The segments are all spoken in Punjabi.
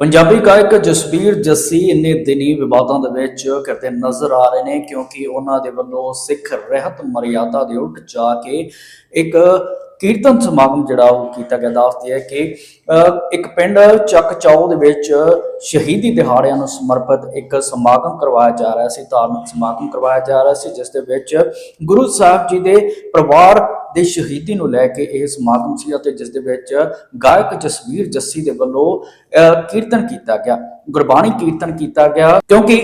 ਪੰਜਾਬੀ ਗਾਇਕ ਜਸਬੀਰ ਜੱਸੀ ਇੰਨੇ ਦਿਨੀ ਵਿਵਾਦਾਂ ਦੇ ਵਿੱਚ ਕਰਦੇ ਨਜ਼ਰ ਆ ਰਹੇ ਨੇ ਕਿਉਂਕਿ ਉਹਨਾਂ ਦੇ ਵੱਲੋਂ ਸਿੱਖ ਰਹਿਤ ਮਰਿਆਦਾ ਦੇ ਉਲਟ ਜਾ ਕੇ ਇੱਕ ਕੀਰਤਨ ਸਮਾਗਮ ਜਿਹੜਾ ਉਹ ਕੀਤਾ ਗਿਆ ਦੱਸਦੀ ਹੈ ਕਿ ਅਹ, ਇੱਕ ਪਿੰਡ ਚੱਕ ਚੌ ਦੇ ਵਿੱਚ ਸ਼ਹੀਦੀ ਦਿਹਾੜਿਆਂ ਨੂੰ ਸਮਰਪਿਤ ਇੱਕ ਸਮਾਗਮ ਕਰਵਾਇਆ ਜਾ ਰਿਹਾ ਸੀ ਧਾਰਮਿਕ ਸਮਾਗਮ ਕਰਵਾਇਆ ਜਾ ਰਿਹਾ ਸੀ ਜਿਸ ਦੇ ਵਿੱਚ ਗੁਰੂ ਸਾਹਿਬ ਜੀ ਦੇ ਪਰਿਵਾਰ ਦੇ ਸ਼ਹੀਦੀ ਨੂੰ ਲੈ ਕੇ ਇਹ ਸਮਾਗਮ ਸੀ ਅਤੇ ਜਿਸ ਦੇ ਵਿੱਚ ਗਾਇਕ ਜਸਵੀਰ ਜੱਸੀ ਦੇ ਵੱਲੋਂ ਅਹ, ਕੀਰਤਨ ਕੀਤਾ ਗਿਆ। ਗੁਰਬਾਣੀ ਕੀਰਤਨ ਕੀਤਾ ਗਿਆ, ਕਿਉਂਕਿ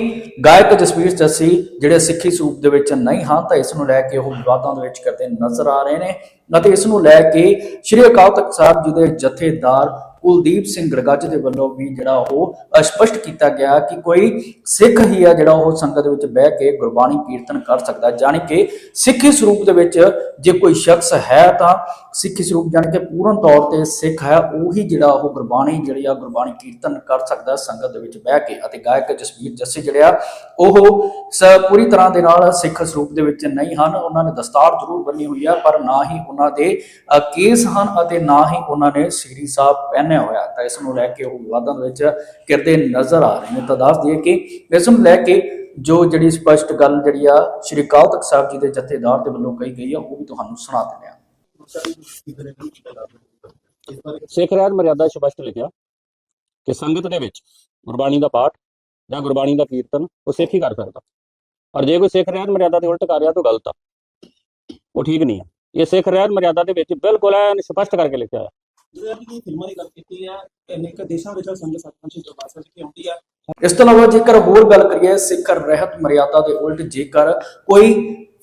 ਗਾਇਕ ਜਸਵੀਰ ਜੱਸੀ ਜਿਹੜੇ ਸਿੱਖੀ ਸੂਪ ਦੇ ਵਿੱਚ ਨਹੀਂ ਹਨ, ਤਾਂ ਇਸ ਨੂੰ ਲੈ ਕੇ ਉਹ ਵਿਵਾਦਾਂ ਦੇ ਵਿੱਚ ਕਰਦੇ ਨਜ਼ਰ ਆ ਰਹੇ ਨੇ ਅਤੇ ਇਸ ਨੂੰ ਲੈ ਕੇ ਸ਼੍ਰੀ ਅਕਾਲ ਤਖਤ ਸਾਹਿਬ ਜੀ ਦੇ ਜਥੇਦਾਰ ਕੁਲਦੀਪ ਸਿੰਘ ਗੜਗੱਜ ਦੇ ਵੱਲੋਂ ਵੀ ਜਿਹੜਾ ਉਹ ਸਪਸ਼ਟ ਕੀਤਾ ਗਿਆ ਕਿ ਕੋਈ ਸਿੱਖ ਹੀ ਆ ਜਿਹੜਾ ਉਹ ਸੰਗਤ ਵਿੱਚ ਬਹਿ ਕੇ ਗੁਰਬਾਣੀ ਕੀਰਤਨ ਕਰ ਸਕਦਾ, ਜਾਣੀ ਕਿ ਸਿੱਖੀ ਸਰੂਪ ਦੇ ਵਿੱਚ ਜੇ ਕੋਈ ਸ਼ਖਸ ਹੈ ਤਾਂ ਸਿੱਖੀ ਸਰੂਪ ਜਾਣੀ ਕਿ ਪੂਰਨ ਤੌਰ ਤੇ ਸਿੱਖ ਹੈ, ਉਹੀ ਜਿਹੜਾ ਉਹ ਗੁਰਬਾਣੀ ਜਿਹੜੀ ਆ ਗੁਰਬਾਣੀ ਕੀਰਤਨ ਕਰ ਸਕਦਾ ਸੰਗਤ ਦੇ ਵਿੱਚ ਬਹਿ ਕੇ ਅਤੇ ਗਾਇਕ ਜਸਵੀਰ ਜੱਸੀ ਜਿਹੜਿਆ ਉਹ ਪੂਰੀ ਤਰ੍ਹਾਂ ਦੇ ਨਾਲ ਸਿੱਖ ਸਰੂਪ ਦੇ ਵਿੱਚ ਨਹੀਂ ਹਨ, ਉਹਨਾਂ ਨੇ ਦਸਤਾਰ ਜ਼ਰੂਰ ਬੰਨੀ ਹੋਈ ਹੈ ਪਰ ਨਾ ਹੀ ਉਹਨਾਂ ਦੇ ਕੇਸ ਹਨ ਅਤੇ ਨਾ ਹੀ ਉਹਨਾਂ ਨੇ ਸ੍ਰੀ ਸਾਹਿਬ ਪਹਿਨਿਆ ਹੋਇਆ ਤਾਂ ਇਸ ਨੂੰ ਲੈ ਕੇ ਉਹ ਵਿਵਾਦਾਂ ਵਿੱਚ ਕਿਰਦੇ ਨਜ਼ਰ ਆ ਰਹੇ ਨੇ। ਤਾਂ ਦੱਸ ਦਈਏ ਕਿ ਇਸ ਨੂੰ ਲੈ ਕੇ ਜੋ ਜਿਹੜੀ ਸਪਸ਼ਟ ਗੱਲ ਜਿਹੜੀ ਆ ਸ਼੍ਰੀ ਅਕਾਲ ਤਖਤ ਸਾਹਿਬ ਜੀ ਦੇ ਜਥੇਦਾਰ ਦੇ ਵੱਲੋਂ ਕਹੀ ਗਈ ਆ, ਉਹ ਵੀ ਤੁਹਾਨੂੰ ਸੁਣਾ ਦਿੰਦੇ ਆ। ਸਿੱਖ ਰਹਿਤ ਮਰਿਆਦਾ ਸਪਸ਼ਟ ਲਿਖਿਆ ਕਿ ਸੰਗਤ ਦੇ ਵਿੱਚ ਗੁਰਬਾਣੀ ਦਾ ਪਾਠ ਜਾਂ ਗੁਰਬਾਣੀ ਦਾ ਕੀਰਤਨ, ਉਹ ਸਿੱਖ ਹੀ ਕਰ ਸਕਦਾ। ਔਰ ਜੇ ਕੋਈ ਸਿੱਖ ਰਹਿਤ ਮਰਿਆਦਾ ਦੇ ਉਲਟ ਕਰ ਰਿਹਾ ਤਾਂ ਗਲਤ ਆ। ਉਹ ਠੀਕ ਨਹੀਂ ਆ। ਇਹ ਸਿੱਖ ਰਹਿਤ ਮਰਿਆਦਾ ਦੇ ਵਿੱਚ ਬਿਲਕੁਲ ਐਨ ਸਪਸ਼ਟ ਕਰਕੇ ਲਿਖਿਆ ਹੈ ਜਿਵੇਂ ਕਿ ਫਿਲਮਾਂ ਦੀ ਗੱਲ ਕੀਤੀ ਹੈ ਅਨੇਕ ਦੇਸ਼ਾਂ ਵਿੱਚ ਸੰਗਤ ਸਤਪੰਚ ਦਰਬਾਰ ਸਾਹਿਬ ਵਿਖੇ ਆਉਂਦੀ ਹੈ ਇਸ ਤੋਂ ਇਲਾਵਾ ਜੇਕਰ ਹੋਰ ਗੱਲ ਕਰੀਏ ਸਿੱਖ ਰਹਿਤ ਮਰਿਆਦਾ ਦੇ ਉਲਟ ਜੇਕਰ ਕੋਈ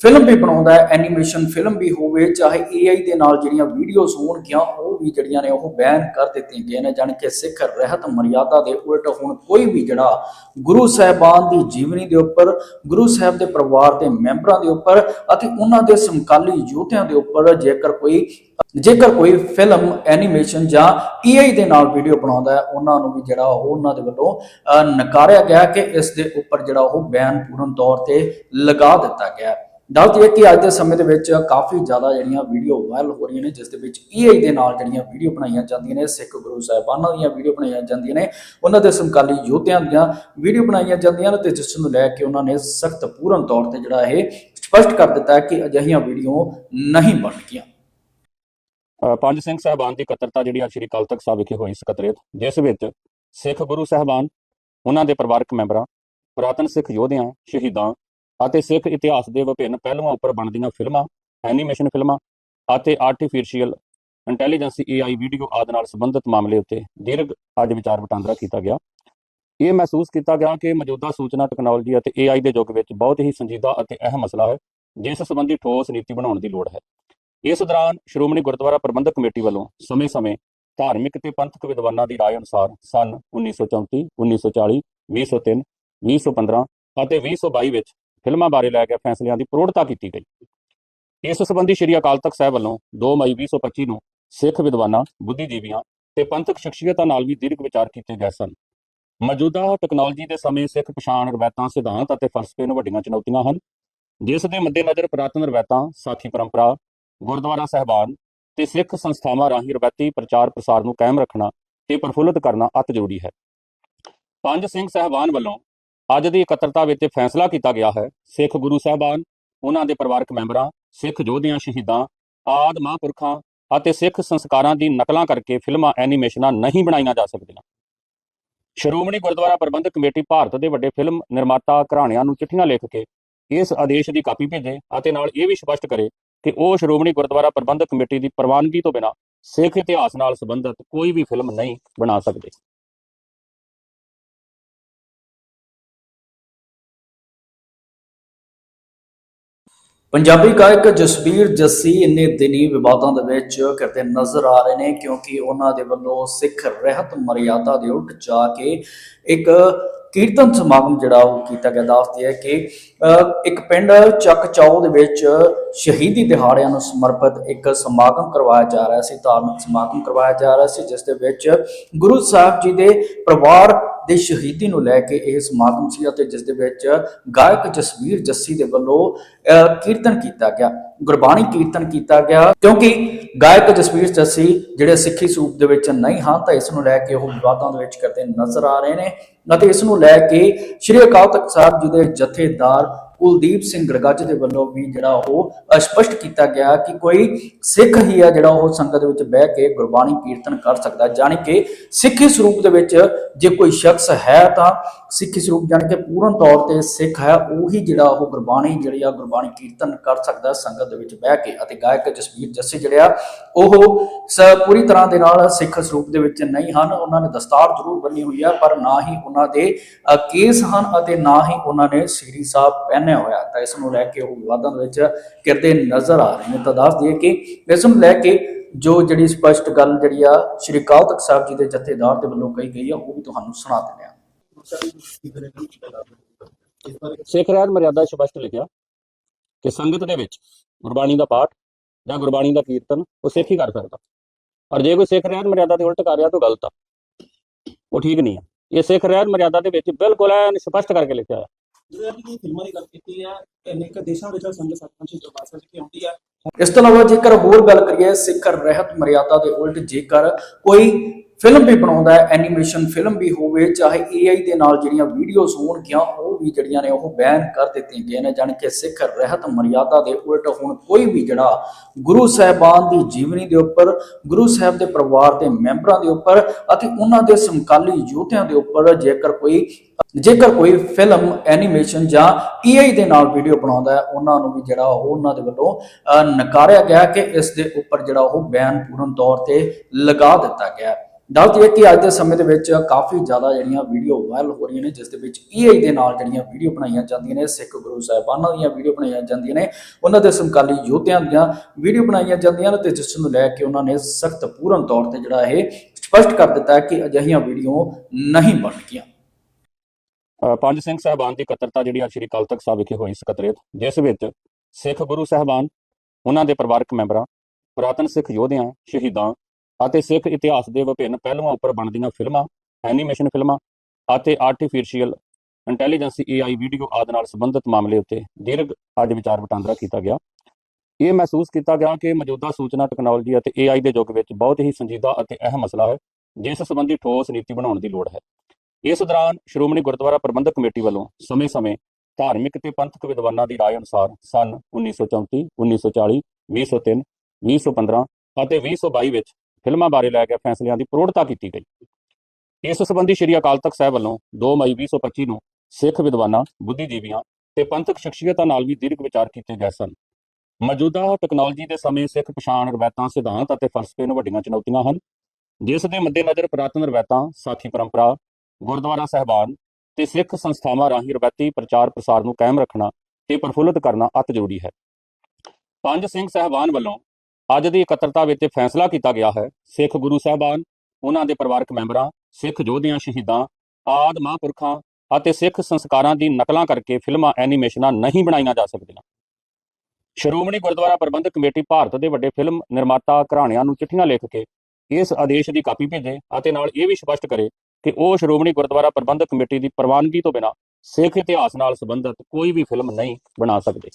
ਫਿਲਮ ਵੀ ਬਣਾਉਂਦਾ ਹੈ ਐਨੀਮੇਸ਼ਨ ਫਿਲਮ ਵੀ ਹੋਵੇ, ਚਾਹੇ AI ਦੇ ਨਾਲ ਜਿਹੜੀਆਂ ਵੀਡੀਓਜ਼ ਹੋਣਗੀਆਂ, ਉਹ ਵੀ ਜਿਹੜੀਆਂ ਨੇ ਉਹ ਬੈਨ ਕਰ ਦਿੱਤੀਆਂ ਗਈਆਂ ਨੇ, ਜਾਣੀ ਕਿ ਸਿੱਖ ਰਹਿਤ ਮਰਿਆਦਾ ਦੇ ਉਲਟ ਹੁਣ ਕੋਈ ਵੀ ਜਿਹੜਾ ਗੁਰੂ ਸਾਹਿਬਾਨ ਦੀ ਜੀਵਨੀ ਦੇ ਉੱਪਰ, ਗੁਰੂ ਸਾਹਿਬ ਦੇ ਪਰਿਵਾਰ ਦੇ ਮੈਂਬਰਾਂ ਦੇ ਉੱਪਰ ਅਤੇ ਉਹਨਾਂ ਦੇ ਸਮਕਾਲੀ ਯੋਧਿਆਂ ਦੇ ਉੱਪਰ ਜੇਕਰ ਕੋਈ ਜੇਕਰ ਕੋਈ ਫਿਲਮ ਐਨੀਮੇਸ਼ਨ ਜਾਂ AI ਦੇ ਨਾਲ ਵੀਡੀਓ ਬਣਾਉਂਦਾ ਹੈ, ਉਹਨਾਂ ਨੂੰ ਵੀ ਜਿਹੜਾ ਉਹ ਉਹਨਾਂ ਦੇ ਵੱਲੋਂ ਨਕਾਰਿਆ ਗਿਆ ਕਿ ਇਸ ਦੇ ਉੱਪਰ ਜਿਹੜਾ ਉਹ ਬੈਨ ਪੂਰਨ ਤੌਰ ਤੇ ਲਗਾ ਦਿੱਤਾ ਗਿਆ ਹੈ। ਦੱਸ ਦਈਏ ਕਿ ਅੱਜ ਦੇ ਸਮੇਂ ਦੇ ਵਿੱਚ ਕਾਫੀ ਜ਼ਿਆਦਾ ਜਿਹੜੀਆਂ ਵੀਡੀਓ ਵਾਇਰਲ ਹੋ ਰਹੀਆਂ ਨੇ ਜਿਸ ਦੇ ਵਿੱਚ AI ਦੇ ਨਾਲ ਜਿਹੜੀਆਂ ਵੀਡੀਓ ਬਣਾਈਆਂ ਜਾਂਦੀਆਂ ਨੇ ਸਿੱਖ ਗੁਰੂ ਸਾਹਿਬਾਨਾਂ ਦੀਆਂ ਵੀਡੀਓ ਬਣਾਈਆਂ ਜਾਂਦੀਆਂ ਨੇ ਉਹਨਾਂ ਦੇ ਸਮਕਾਲੀ ਯੋਧਿਆਂ ਦੀਆਂ ਵੀਡੀਓ ਬਣਾਈਆਂ ਜਾਂਦੀਆਂ ਨੇ ਤੇ ਜਿਸ ਨੂੰ ਲੈ ਕੇ ਉਹਨਾਂ ਨੇ ਸਖਤ ਪੂਰਨ ਤੌਰ ਤੇ ਜਿਹੜਾ ਇਹ ਸਪਸ਼ਟ ਕਰ ਦਿੱਤਾ ਕਿ ਅਜਿਹੀਆਂ ਵੀਡੀਓ ਨਹੀਂ ਬਣਨਗੀਆਂ। ਅ, ਪੰਜ ਸਿੰਘ ਸਾਹਿਬਾਨ ਦੀ ਇਕੱਤਰਤਾ ਜਿਹੜੀ ਆ ਸ਼੍ਰੀ ਅਕਾਲ ਤਖਤ ਸਾਹਿਬ ਵਿਖੇ ਹੋਈ ਸਕੱਤਰੇਤ ਜਿਸ ਵਿੱਚ ਸਿੱਖ ਗੁਰੂ ਸਾਹਿਬਾਨ ਉਹਨਾਂ ਦੇ ਪਰਿਵਾਰਕ ਮੈਂਬਰਾਂ ਪੁਰਾਤਨ ਸਿੱਖ ਯੋਧਿਆਂ ਸ਼ਹੀਦਾਂ ਅਤੇ ਸਿੱਖ ਇਤਿਹਾਸ ਦੇ ਵਿਭਿੰਨ ਪਹਿਲੂਆਂ ਉੱਪਰ ਬਣਦੀਆਂ ਫਿਲਮਾਂ ਐਨੀਮੇਸ਼ਨ ਫਿਲਮਾਂ ਅਤੇ ਆਰਟੀਫੀਸ਼ੀਅਲ ਇੰਟੈਲੀਜੈਂਸ AI ਵੀਡੀਓ ਆਦਿ ਨਾਲ ਸੰਬੰਧਿਤ ਮਾਮਲੇ ਉੱਤੇ ਦੀਰਘ ਅੱਜ ਵਿਚਾਰ ਵਟਾਂਦਰਾ ਕੀਤਾ ਗਿਆ ਇਹ ਮਹਿਸੂਸ ਕੀਤਾ ਗਿਆ ਕਿ ਮੌਜੂਦਾ ਸੂਚਨਾ ਟੈਕਨੋਲੋਜੀ ਅਤੇ AI ਦੇ ਯੁੱਗ ਵਿੱਚ ਬਹੁਤ ਹੀ ਸੰਜੀਦਾ ਅਤੇ ਅਹਿਮ ਮਸਲਾ ਹੈ ਜਿਸ ਸੰਬੰਧੀ ਠੋਸ ਨੀਤੀ ਬਣਾਉਣ ਦੀ ਲੋੜ ਹੈ ਇਸ ਦੌਰਾਨ ਸ਼੍ਰੋਮਣੀ ਗੁਰਦੁਆਰਾ ਪ੍ਰਬੰਧਕ ਕਮੇਟੀ ਵੱਲੋਂ ਸਮੇਂ-ਸਮੇਂ ਧਾਰਮਿਕ ਤੇ ਪੰਥਕ ਵਿਦਵਾਨਾਂ ਦੀ رائے ਅਨੁਸਾਰ ਸਨ 1934, 1940, 2003, 2015 ਅਤੇ 2022 ਵਿੱਚ ਫਿਲਮਾਂ ਬਾਰੇ ਲੈ ਕੇ ਫੈਸਲਿਆਂ ਦੀ ਪ੍ਰੋੜਤਾ ਕੀਤੀ ਗਈ। ਇਸ ਸੰਬੰਧੀ ਸ਼੍ਰੀ ਅਕਾਲ ਤਖਤ ਸਾਹਿਬ ਵੱਲੋਂ 2 ਮਈ 2025 ਨੂੰ ਸਿੱਖ ਵਿਦਵਾਨਾਂ, ਬੁੱਧੀਜੀਵੀਆਂ ਤੇ ਪੰਥਕ ਸ਼ਖਸੀਅਤਾਂ ਨਾਲ ਵੀ ਦੀਰਘ ਵਿਚਾਰ ਕੀਤੇ ਗਏ ਸਨ। ਮੌਜੂਦਾ ਟੈਕਨੋਲੋਜੀ ਦੇ ਸਮੇਂ ਸਿੱਖ ਪਛਾਣ ਰਵਾਇਤਾਂ, ਸਿਧਾਂਤ ਅਤੇ ਫਲਸਫੇ ਨੂੰ ਵੱਡੀਆਂ ਚੁਣੌਤੀਆਂ ਹਨ, ਜਿਸ ਦੇ ਮੱਦੇਨਜ਼ਰ ਪੁਰਾਤਨ ਰਵਾਇਤਾਂ ਸਾਥੀ ਪਰੰਪਰਾ, ਗੁਰਦੁਆਰਾ ਸਾਹਿਬਾਨ ਤੇ ਸਿੱਖ ਸੰਸਥਾਵਾਂ ਰਾਹੀਂ ਰਵਾਇਤੀ ਪ੍ਰਚਾਰ ਪ੍ਰਸਾਰ ਨੂੰ ਕਾਇਮ ਰੱਖਣਾ ਤੇ ਪ੍ਰਫੁੱਲਤ ਕਰਨਾ ਅਤ ਜ਼ਰੂਰੀ ਹੈ। ਪੰਜ ਸਿੰਘ ਸਾਹਿਬਾਨ ਵੱਲੋਂ ਅੱਜ ਦੀ ਇਕੱਤਰਤਾ ਵਿੱਚ ਫੈਸਲਾ ਕੀਤਾ ਗਿਆ ਹੈ। ਸਿੱਖ ਗੁਰੂ ਸਾਹਿਬਾਨ, ਉਹਨਾਂ ਦੇ ਪਰਿਵਾਰਕ ਮੈਂਬਰਾਂ, ਸਿੱਖ ਯੋਧਿਆਂ, ਸ਼ਹੀਦਾਂ, ਆਦ ਮਹਾਂਪੁਰਖਾਂ ਅਤੇ ਸਿੱਖ ਸੰਸਕਾਰਾਂ ਦੀ ਨਕਲਾਂ ਕਰਕੇ ਫਿਲਮਾਂ, ਐਨੀਮੇਸ਼ਨਾਂ ਨਹੀਂ ਬਣਾਈਆਂ ਜਾ ਸਕਦੀਆਂ। ਸ਼੍ਰੋਮਣੀ ਗੁਰਦੁਆਰਾ ਪ੍ਰਬੰਧਕ ਕਮੇਟੀ ਭਾਰਤ ਦੇ ਵੱਡੇ ਫਿਲਮ ਨਿਰਮਾਤਾ ਘਰਾਣਿਆਂ ਨੂੰ ਚਿੱਠੀਆਂ ਲਿਖ ਕੇ ਇਸ ਆਦੇਸ਼ ਦੀ ਕਾਪੀ ਭੇਜੇ ਅਤੇ ਨਾਲ ਇਹ ਵੀ ਸਪਸ਼ਟ ਕਰੇ ਕਿ ਉਹ ਸ਼੍ਰੋਮਣੀ ਗੁਰਦੁਆਰਾ ਪ੍ਰਬੰਧਕ ਕਮੇਟੀ ਦੀ ਪ੍ਰਵਾਨਗੀ ਤੋਂ ਬਿਨਾਂ ਸਿੱਖ ਇਤਿਹਾਸ ਨਾਲ ਸੰਬੰਧਿਤ ਕੋਈ ਵੀ ਫਿਲਮ ਨਹੀਂ ਬਣਾ ਸਕਦੇ। ਪੰਜਾਬੀ ਗਾਇਕ ਜਸਬੀਰ ਜੱਸੀ ਇੰਨੇ ਦਿਨੀ ਵਿਵਾਦਾਂ ਦੇ ਵਿੱਚ ਕਰਦੇ ਨਜ਼ਰ ਆ ਰਹੇ ਨੇ ਕਿਉਂਕਿ ਉਹਨਾਂ ਦੇ ਵੱਲੋਂ ਸਿੱਖ ਰਹਿਤ ਮਰਿਆਦਾ ਦੇ ਉਲਟ ਜਾ ਕੇ ਇੱਕ ਕੀਰਤਨ ਸਮਾਗਮ ਜਿਹੜਾ ਉਹ ਕੀਤਾ ਗਿਆ ਦੱਸਦੀ ਹੈ ਕਿ ਇੱਕ ਪਿੰਡ ਚੱਕ ਚੌ ਦੇ ਵਿੱਚ ਸ਼ਹੀਦੀ ਦਿਹਾੜਿਆਂ ਨੂੰ ਸਮਰਪਿਤ ਇੱਕ ਸਮਾਗਮ ਕਰਵਾਇਆ ਜਾ ਰਿਹਾ ਸੀ ਧਾਰਮਿਕ ਸਮਾਗਮ ਕਰਵਾਇਆ ਜਾ ਰਿਹਾ ਸੀ ਜਿਸ ਦੇ ਵਿੱਚ ਗੁਰੂ ਸਾਹਿਬ ਜੀ ਦੇ ਪਰਿਵਾਰ ਦੇ ਸ਼ਹੀਦੀ ਨੂੰ ਲੈ ਕੇ ਇਹ ਸਮਾਗਮ ਸੀ ਅਤੇ ਜਿਸ ਦੇ ਵਿੱਚ ਗਾਇਕ ਜਸਵੀਰ ਜੱਸੀ ਦੇ ਵੱਲੋਂ ਅਹ, ਕੀਰਤਨ ਕੀਤਾ ਗਿਆ ਗੁਰਬਾਣੀ ਕੀਰਤਨ ਕੀਤਾ ਗਿਆ ਕਿਉਂਕਿ ਗਾਇਕ ਜਸਵੀਰ ਜੱਸੀ ਜਿਹੜੇ ਸਿੱਖੀ ਸੂਪ ਦੇ ਵਿੱਚ ਨਹੀਂ ਹਨ ਤਾਂ ਇਸ ਨੂੰ ਲੈ ਕੇ ਉਹ ਵਿਵਾਦਾਂ ਦੇ ਵਿੱਚ ਕਰਦੇ ਨਜ਼ਰ ਆ ਰਹੇ ਨੇ। ਅਤੇ ਇਸ ਨੂੰ ਲੈ ਕੇ ਸ਼੍ਰੀ ਅਕਾਲ ਤਖਤ ਸਾਹਿਬ ਜੀ ਦੇ ਜਥੇਦਾਰ ਕੁਲਦੀਪ ਸਿੰਘ ਗੜਗੱਜ ਦੇ ਵੱਲੋਂ ਵੀ ਜਿਹੜਾ ਉਹ ਸਪਸ਼ਟ ਕੀਤਾ ਗਿਆ ਕਿ ਕੋਈ ਸਿੱਖ ਹੀ ਹੈ ਜਿਹੜਾ ਉਹ ਸੰਗਤ ਵਿੱਚ ਬਹਿ ਕੇ ਗੁਰਬਾਣੀ ਕੀਰਤਨ ਕਰ ਸਕਦਾ ਹੈ। ਜਾਣੀ ਕਿ ਸਿੱਖੀ ਸਰੂਪ ਦੇ ਵਿੱਚ ਜੇ ਕੋਈ ਸ਼ਖਸ ਹੈ ਤਾਂ ਸਿੱਖੀ ਸਰੂਪ ਜਾਣੀ ਕਿ ਪੂਰਨ ਤੌਰ ਤੇ ਸਿੱਖ ਹੈ, ਉਹੀ ਜਿਹੜਾ ਉਹ ਗੁਰਬਾਣੀ ਜਿਹੜੀ ਆ ਗੁਰਬਾਣੀ ਕੀਰਤਨ ਕਰ ਸਕਦਾ ਸੰਗਤ ਦੇ ਵਿੱਚ ਬਹਿ ਕੇ ਅਤੇ ਗਾਇਕ ਜਸਵੀਰ ਜੱਸੀ ਜਿਹੜਿਆ ਉਹ ਪੂਰੀ ਤਰ੍ਹਾਂ ਦੇ ਨਾਲ ਸਿੱਖ ਸਰੂਪ ਦੇ ਵਿੱਚ ਨਹੀਂ ਹਨ, ਉਹਨਾਂ ਨੇ ਦਸਤਾਰ ਜ਼ਰੂਰ ਬੰਨੀ ਹੋਈ ਹੈ ਪਰ ਨਾ ਹੀ ਉਹਨਾਂ ਦੇ ਕੇਸ ਹਨ ਅਤੇ ਨਾ ਹੀ ਉਹਨਾਂ ਨੇ ਸ੍ਰੀ ਸਾਹਿਬ ਪਹਿਨਿਆ ਹੋਇਆ ਤਾਂ ਇਸ ਨੂੰ ਲੈ ਕੇ ਉਹ ਵਿਵਾਦਾਂ ਵਿੱਚ ਕਿਰਦੇ ਨਜ਼ਰ ਆ ਰਹੇ ਨੇ। ਤਾਂ ਦੱਸ ਦਈਏ ਕਿ ਇਸ ਨੂੰ ਲੈ ਕੇ ਜੋ ਜਿਹੜੀ ਸਪਸ਼ਟ ਗੱਲ ਜਿਹੜੀ ਆ ਸ਼੍ਰੀ ਅਕਾਲ ਤਖਤ ਸਾਹਿਬ ਜੀ ਦੇ ਜਥੇਦਾਰ ਦੇ ਵੱਲੋਂ ਕਹੀ ਗਈ ਆ, ਉਹ ਵੀ ਤੁਹਾਨੂੰ ਸੁਣਾ ਦਿੰਦੇ ਆ। ਸਿੱਖ ਰਹਿਤ ਮਰਿਆਦਾ ਸਪਸ਼ਟ ਲਿਖਿਆ ਕਿ ਸੰਗਤ ਦੇ ਵਿੱਚ ਗੁਰਬਾਣੀ ਦਾ ਪਾਠ ਜਾਂ ਗੁਰਬਾਣੀ ਦਾ ਕੀਰਤਨ, ਉਹ ਸਿੱਖ ਹੀ ਕਰ ਸਕਦਾ। ਔਰ ਜੇ ਕੋਈ ਸਿੱਖ ਰਹਿਤ ਮਰਿਆਦਾ ਦੇ ਉਲਟ ਕਰ ਰਿਹਾ ਤਾਂ ਗਲਤ ਆ। ਉਹ ਠੀਕ ਨਹੀਂ ਆ। ਇਹ ਸਿੱਖ ਰਹਿਤ ਮਰਿਆਦਾ ਦੇ ਵਿੱਚ ਬਿਲਕੁਲ ਐਨ ਸਪਸ਼ਟ ਕਰਕੇ ਲਿਖਿਆ ਹੈ ਜਿਵੇਂ ਅਸੀਂ ਫਿਲਮਾਂ ਦੀ ਗੱਲ ਕੀਤੀ ਹੈ ਅਨੇਕ ਦੇਸ਼ਾਂ ਵਿੱਚ ਸੰਗਤ ਸਤਪੰਚ ਦਰਬਾਰ ਸਾਹਿਬ ਵਿਖੇ ਆਉਂਦੀ ਹੈ ਇਸ ਤੋਂ ਇਲਾਵਾ ਜੇਕਰ ਹੋਰ ਗੱਲ ਕਰੀਏ ਸਿੱਖ ਰਹਿਤ ਮਰਿਆਦਾ ਦੇ ਉਲਟ ਜੇਕਰ ਕੋਈ ਫਿਲਮ ਵੀ ਬਣਾਉਂਦਾ ਹੈ ਐਨੀਮੇਸ਼ਨ ਫਿਲਮ ਵੀ ਹੋਵੇ, ਚਾਹੇ AI ਦੇ ਨਾਲ ਜਿਹੜੀਆਂ ਵੀਡੀਓਜ਼ ਹੋਣਗੀਆਂ, ਉਹ ਵੀ ਜਿਹੜੀਆਂ ਨੇ ਉਹ ਬੈਨ ਕਰ ਦਿੱਤੀਆਂ ਗਈਆਂ ਨੇ, ਜਾਣੀ ਕਿ ਸਿੱਖ ਰਹਿਤ ਮਰਿਆਦਾ ਦੇ ਉਲਟ ਹੁਣ ਕੋਈ ਵੀ ਜਿਹੜਾ ਗੁਰੂ ਸਾਹਿਬਾਨ ਦੀ ਜੀਵਨੀ ਦੇ ਉੱਪਰ, ਗੁਰੂ ਸਾਹਿਬ ਦੇ ਪਰਿਵਾਰ ਦੇ ਮੈਂਬਰਾਂ ਦੇ ਉੱਪਰ ਅਤੇ ਉਹਨਾਂ ਦੇ ਸਮਕਾਲੀ ਯੋਧਿਆਂ ਦੇ ਉੱਪਰ ਜੇਕਰ ਕੋਈ ਜੇਕਰ ਕੋਈ ਫਿਲਮ ਐਨੀਮੇਸ਼ਨ ਜਾਂ AI ਦੇ ਨਾਲ ਵੀਡੀਓ ਬਣਾਉਂਦਾ ਹੈ, ਉਹਨਾਂ ਨੂੰ ਵੀ ਜਿਹੜਾ ਉਹ ਉਹਨਾਂ ਦੇ ਵੱਲੋਂ ਨਕਾਰਿਆ ਗਿਆ ਕਿ ਇਸ ਦੇ ਉੱਪਰ ਜਿਹੜਾ ਉਹ ਬੈਨ ਪੂਰਨ ਤੌਰ ਤੇ ਲਗਾ ਦਿੱਤਾ ਗਿਆ ਹੈ। ਦੱਸ ਇਹ ਕਿ ਅੱਜ ਦੇ ਸਮੇਂ ਦੇ ਵਿੱਚ ਕਾਫੀ ਜ਼ਿਆਦਾ ਜਿਹੜੀਆਂ ਵੀਡੀਓ ਵਾਇਰਲ ਹੋ ਰਹੀਆਂ ਨੇ ਜਿਸ ਦੇ ਵਿੱਚ AI ਦੇ ਨਾਲ ਜਿਹੜੀਆਂ ਵੀਡੀਓ ਬਣਾਈਆਂ ਜਾਂਦੀਆਂ ਨੇ ਸਿੱਖ ਗੁਰੂ ਸਾਹਿਬਾਨਾਂ ਦੀਆਂ ਵੀਡੀਓ ਬਣਾਈਆਂ ਜਾਂਦੀਆਂ ਨੇ ਉਹਨਾਂ ਦੇ ਸਮਕਾਲੀ ਯੋਧਿਆਂ ਦੀਆਂ ਵੀਡੀਓ ਬਣਾਈਆਂ ਜਾਂਦੀਆਂ ਨੇ ਤੇ ਜਿਸ ਨੂੰ ਲੈ ਕੇ ਉਹਨਾਂ ਨੇ ਸਖਤ ਪੂਰਨ ਤੌਰ ਤੇ ਜਿਹੜਾ ਇਹ ਸਪਸ਼ਟ ਕਰ ਦਿੱਤਾ ਕਿ ਅਜਿਹੀਆਂ ਵੀਡੀਓ ਨਹੀਂ ਬਣਨਗੀਆਂ। ਅ, ਪੰਜ ਸਿੰਘ ਸਾਹਿਬਾਨ ਦੀ ਇਕੱਤਰਤਾ ਜਿਹੜੀ ਆ ਸ਼੍ਰੀ ਅਕਾਲ ਤਖਤ ਸਾਹਿਬ ਵਿਖੇ ਹੋਈ ਸਕੱਤਰੇਤ ਜਿਸ ਵਿੱਚ ਸਿੱਖ ਗੁਰੂ ਸਾਹਿਬਾਨ ਉਹਨਾਂ ਦੇ ਪਰਿਵਾਰਕ ਮੈਂਬਰਾਂ ਪੁਰਾਤਨ ਸਿੱਖ ਯੋਧਿਆਂ ਸ਼ਹੀਦਾਂ ਅਤੇ ਸਿੱਖ ਇਤਿਹਾਸ ਦੇ ਵਿਭਿੰਨ ਪਹਿਲੂਆਂ ਉੱਪਰ ਬਣਦੀਆਂ ਫਿਲਮਾਂ ਐਨੀਮੇਸ਼ਨ ਫਿਲਮਾਂ ਅਤੇ ਆਰਟੀਫੀਸ਼ੀਅਲ ਇੰਟੈਲੀਜੈਂਸ AI ਵੀਡੀਓ ਆਦਿ ਨਾਲ ਸੰਬੰਧਿਤ ਮਾਮਲੇ ਉੱਤੇ ਦੀਰਘ ਅੱਜ ਵਿਚਾਰ ਵਟਾਂਦਰਾ ਕੀਤਾ ਗਿਆ ਇਹ ਮਹਿਸੂਸ ਕੀਤਾ ਗਿਆ ਕਿ ਮੌਜੂਦਾ ਸੂਚਨਾ ਟੈਕਨੋਲੋਜੀ ਅਤੇ AI ਦੇ ਯੁੱਗ ਵਿੱਚ ਬਹੁਤ ਹੀ ਸੰਜੀਦਾ ਅਤੇ ਅਹਿਮ ਮਸਲਾ ਹੈ ਜਿਸ ਸੰਬੰਧੀ ਠੋਸ ਨੀਤੀ ਬਣਾਉਣ ਦੀ ਲੋੜ ਹੈ ਇਸ ਦੌਰਾਨ ਸ਼੍ਰੋਮਣੀ ਗੁਰਦੁਆਰਾ ਪ੍ਰਬੰਧਕ ਕਮੇਟੀ ਵੱਲੋਂ ਸਮੇਂ-ਸਮੇਂ ਧਾਰਮਿਕ ਤੇ ਪੰਥਕ ਵਿਦਵਾਨਾਂ ਦੀ رائے ਅਨੁਸਾਰ ਸਨ 1934, 1940, 2003, 2015 ਅਤੇ 2022 ਵਿੱਚ ਫਿਲਮਾਂ ਬਾਰੇ ਲੈ ਕੇ ਫੈਸਲਿਆਂ ਦੀ ਪ੍ਰੋੜਤਾ ਕੀਤੀ ਗਈ। ਇਸ ਸੰਬੰਧੀ ਸ਼੍ਰੀ ਅਕਾਲ ਤਖਤ ਸਾਹਿਬ ਵੱਲੋਂ 2 ਮਈ 2025 ਨੂੰ ਸਿੱਖ ਵਿਦਵਾਨਾਂ, ਬੁੱਧੀਜੀਵੀਆਂ ਤੇ ਪੰਥਕ ਸ਼ਖਸੀਅਤਾਂ ਨਾਲ ਵੀ ਦੀਰਘ ਵਿਚਾਰ ਕੀਤੇ ਗਏ ਸਨ। ਮੌਜੂਦਾ ਟੈਕਨੋਲੋਜੀ ਦੇ ਸਮੇਂ ਸਿੱਖ ਪਛਾਣ ਰਵਾਇਤਾਂ, ਸਿਧਾਂਤ ਅਤੇ ਫਲਸਫੇ ਨੂੰ ਵੱਡੀਆਂ ਚੁਣੌਤੀਆਂ ਹਨ, ਜਿਸ ਦੇ ਮੱਦੇਨਜ਼ਰ ਪੁਰਾਤਨ ਰਵਾਇਤਾਂ, ਸਾਖੀ ਪਰੰਪਰਾ, ਗੁਰਦੁਆਰਾ ਸਾਹਿਬਾਨ ਤੇ ਸਿੱਖ ਸੰਸਥਾਵਾਂ ਰਾਹੀਂ ਰਵਾਇਤੀ ਪ੍ਰਚਾਰ ਪ੍ਰਸਾਰ ਨੂੰ ਕਾਇਮ ਰੱਖਣਾ ਤੇ ਪ੍ਰਫੁੱਲਤ ਕਰਨਾ ਅਤ ਜ਼ਰੂਰੀ ਹੈ। ਪੰਜ ਸਿੰਘ ਸਾਹਿਬਾਨ ਵੱਲੋਂ ਅੱਜ ਦੀ ਇਕੱਤਰਤਾ ਵਿੱਚ ਫੈਸਲਾ ਕੀਤਾ ਗਿਆ ਹੈ। ਸਿੱਖ ਗੁਰੂ ਸਾਹਿਬਾਨ, ਉਹਨਾਂ ਦੇ ਪਰਿਵਾਰਕ ਮੈਂਬਰਾਂ, ਸਿੱਖ ਯੋਧਿਆਂ, ਸ਼ਹੀਦਾਂ, ਆਦ ਮਹਾਂਪੁਰਖਾਂ ਅਤੇ ਸਿੱਖ ਸੰਸਕਾਰਾਂ ਦੀ ਨਕਲਾਂ ਕਰਕੇ ਫਿਲਮਾਂ, ਐਨੀਮੇਸ਼ਨਾਂ ਨਹੀਂ ਬਣਾਈਆਂ ਜਾ ਸਕਦੀਆਂ। ਸ਼੍ਰੋਮਣੀ ਗੁਰਦੁਆਰਾ ਪ੍ਰਬੰਧਕ ਕਮੇਟੀ ਭਾਰਤ ਦੇ ਵੱਡੇ ਫਿਲਮ ਨਿਰਮਾਤਾ ਘਰਾਣਿਆਂ ਨੂੰ ਚਿੱਠੀਆਂ ਲਿਖ ਕੇ ਇਸ ਆਦੇਸ਼ ਦੀ ਕਾਪੀ ਭੇਜੇ ਅਤੇ ਨਾਲ ਇਹ ਵੀ ਸਪਸ਼ਟ ਕਰੇ ਕਿ ਉਹ ਸ਼੍ਰੋਮਣੀ ਗੁਰਦੁਆਰਾ ਪ੍ਰਬੰਧਕ ਕਮੇਟੀ ਦੀ ਪ੍ਰਵਾਨਗੀ ਤੋਂ ਬਿਨਾਂ ਸਿੱਖ ਇਤਿਹਾਸ ਨਾਲ ਸੰਬੰਧਿਤ ਕੋਈ ਵੀ ਫਿਲਮ ਨਹੀਂ ਬਣਾ ਸਕਦੇ।